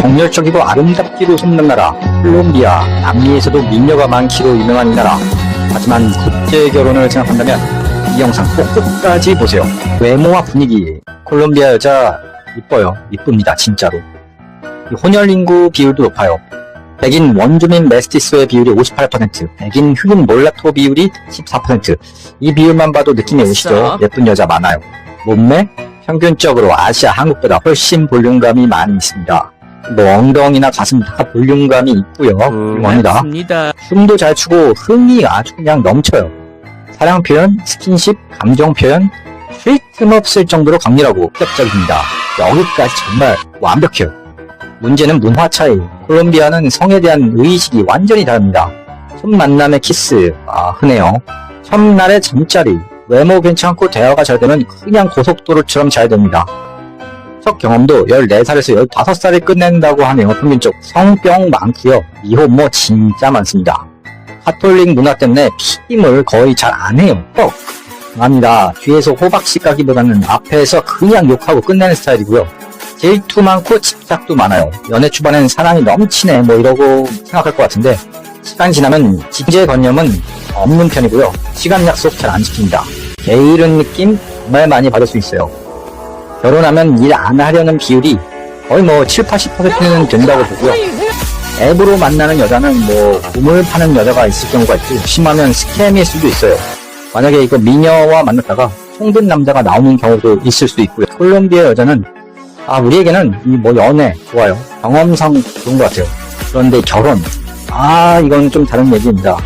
정열적이고 아름답기로 소문난 나라 콜롬비아 남미에서도 미녀가 많기로 유명한 이 나라. 하지만 국제 결혼을 생각한다면 이 영상 꼭 끝까지 보세요. 외모와 분위기. 콜롬비아 여자 이뻐요. 이쁩니다 진짜로. 이 혼혈 인구 비율도 높아요. 백인 원주민 메스티스의 비율이 58%, 백인 흑인 몰라토 비율이 14%이 비율만 봐도 느낌이 오시죠? 예쁜 여자 많아요. 몸매 평균적으로 아시아 한국보다 훨씬 볼륨감이 많이 있습니다. 뭐 엉덩이나 가슴 다 볼륨감이 있고요. 훌륭합니다. 고맙습니다. 춤도 잘 추고 흥이 아주 그냥 넘쳐요. 사랑 표현, 스킨십, 감정 표현 쉴 틈 없을 정도로 강렬하고 합격적입니다. 여기까지 정말 완벽해요. 문제는 문화 차이. 콜롬비아는 성에 대한 의식이 완전히 다릅니다. 첫 만남의 키스, 아 흔해요. 첫날의 잠자리, 외모 괜찮고 대화가 잘 되면 그냥 고속도로처럼 잘 됩니다. 첫 경험도 14살에서 15살에 끝낸다고 하네요. 평균적 성병 많고요. 미혼모 진짜 많습니다. 카톨릭 문화 때문에 피임을 거의 잘 안 해요. 어, 합니다. 뒤에서 호박씨 까기보다는 앞에서 그냥 욕하고 끝내는 스타일이고요. 질투 많고 집착도 많아요. 연애 초반엔 사랑이 넘치네 뭐 이러고 생각할 것 같은데 시간 지나면 지제관념은 없는 편이고요. 시간 약속 잘 안 지킵니다. 게으른 느낌 정말 많이 받을 수 있어요. 결혼하면 일 안 하려는 비율이 거의 뭐 7, 80%는 된다고 보고요. 앱으로 만나는 여자는 뭐 우물 파는 여자가 있을 경우가 있고 심하면 스캠일 수도 있어요. 만약에 이거 미녀와 만났다가 송든 남자가 나오는 경우도 있을 수 있고요. 콜롬비아 여자는 아 우리에게는 이뭐 연애 좋아요. 경험상 좋은 것 같아요. 그런데 결혼 아 이건 좀 다른 얘기입니다.